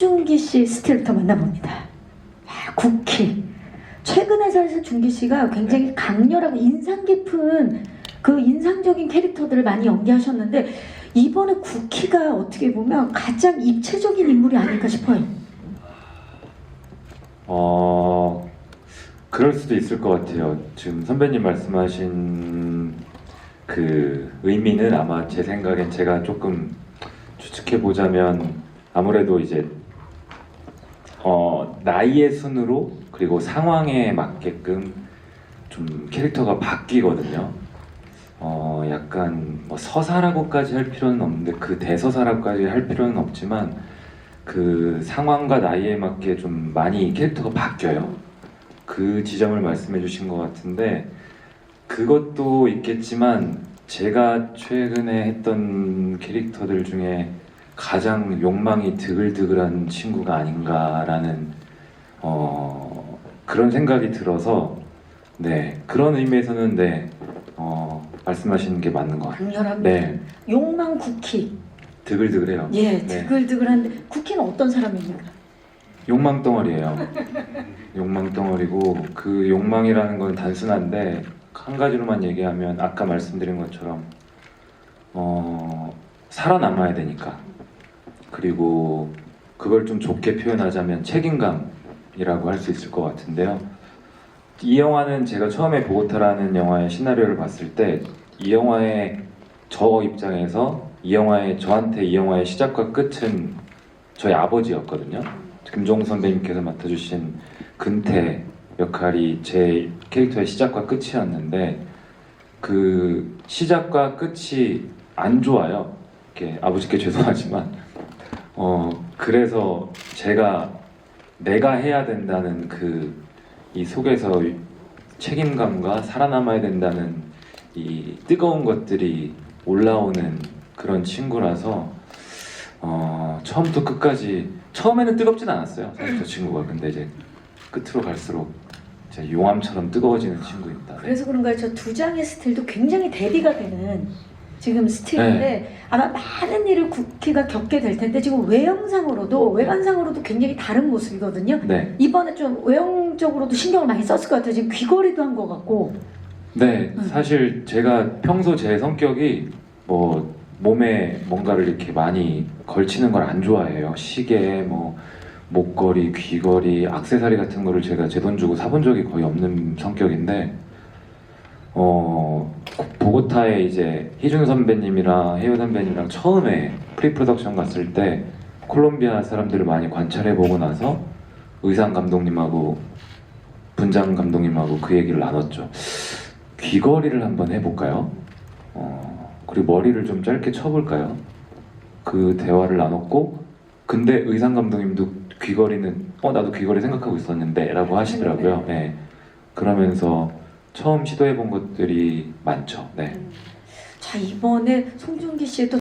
준기 씨 스틸부터 만나봅니다. 아, 국희. 최근에 사실 준기 씨가 굉장히 강렬하고 인상 깊은 그 인상적인 캐릭터들을 많이 연기하셨는데 이번에 국희가 어떻게 보면 가장 입체적인 인물이 아닐까 싶어요. 어, 그럴 수도 있을 것 같아요. 지금 선배님 말씀하신 그 의미는 아마 제 생각엔 제가 조금 추측해 보자면 아무래도 이제 어, 나이의 순으로 그리고 상황에 맞게끔 좀 캐릭터가 바뀌거든요. 어, 약간 뭐 서사라고까지 할 필요는 없는데 그 대서사라고까지 할 필요는 없지만 그 상황과 나이에 맞게 좀 많이 캐릭터가 바뀌어요. 그 지점을 말씀해 주신 것 같은데 그것도 있겠지만 제가 최근에 했던 캐릭터들 중에 가장 욕망이 드글드글한 친구가 아닌가라는 어, 그런 생각이 들어서 네 그런 의미에서는 네 어, 말씀하시는 게 맞는 것 같아요. 네 욕망 국희. 드글드글해요. 예, 네. 드글드글한데 국희는 어떤 사람입니까? 욕망 덩어리예요. 욕망 덩어리고 그 욕망이라는 건 단순한데 한 가지로만 얘기하면 아까 말씀드린 것처럼 어, 살아남아야 되니까 그리고 그걸 좀 좋게 표현하자면 책임감이라고 할 수 있을 것 같은데요. 이 영화는 제가 처음에 보고타라는 영화의 시나리오를 봤을 때 이 영화의 저 입장에서 이 영화의 저한테 이 영화의 시작과 끝은 저희 아버지였거든요. 김종우 선배님께서 맡아주신 근태 역할이 제 캐릭터의 시작과 끝이었는데 그 시작과 끝이 안 좋아요. 이렇게 아버지께 죄송하지만 어 그래서 제가 내가 해야 된다는 그 이 속에서 책임감과 살아남아야 된다는 이 뜨거운 것들이 올라오는 그런 친구라서 어, 처음부터 끝까지 처음에는 뜨겁진 않았어요. 사실 저 친구가 근데 이제 끝으로 갈수록 이제 용암처럼 뜨거워지는 친구입니다. 네. 그래서 그런가요? 저 두 장의 스틸도 굉장히 대비가 되는 지금 스틸인데 네. 아마 많은 일을 국희가 겪게 될 텐데 지금 외형상으로도 외관상으로도 굉장히 다른 모습이거든요. 네, 이번에 좀 외형적으로도 신경을 많이 썼을 것 같아요. 지금 귀걸이도 한 것 같고. 네, 음. 사실 제가 평소 제 성격이 뭐 몸에 뭔가를 이렇게 많이 걸치는 걸 안 좋아해요. 시계, 뭐 목걸이, 귀걸이, 악세사리 같은 거를 제가 제 돈 주고 사본 적이 거의 없는 성격인데 어 보고타에 이제 희준 선배님이랑 혜유 선배님이랑 처음에 프리 프로덕션 갔을 때 콜롬비아 사람들을 많이 관찰해 보고 나서 의상 감독님하고 분장 감독님하고 그 얘기를 나눴죠. 귀걸이를 한번 해볼까요? 어, 그리고 머리를 좀 짧게 쳐볼까요? 그 대화를 나눴고, 근데 의상 감독님도 귀걸이는, 어, 나도 귀걸이 생각하고 있었는데, 라고 하시더라고요. 네. 그러면서 처음 시도해 본 것들이 많죠. 네. 자 이번에 송중기 씨의 또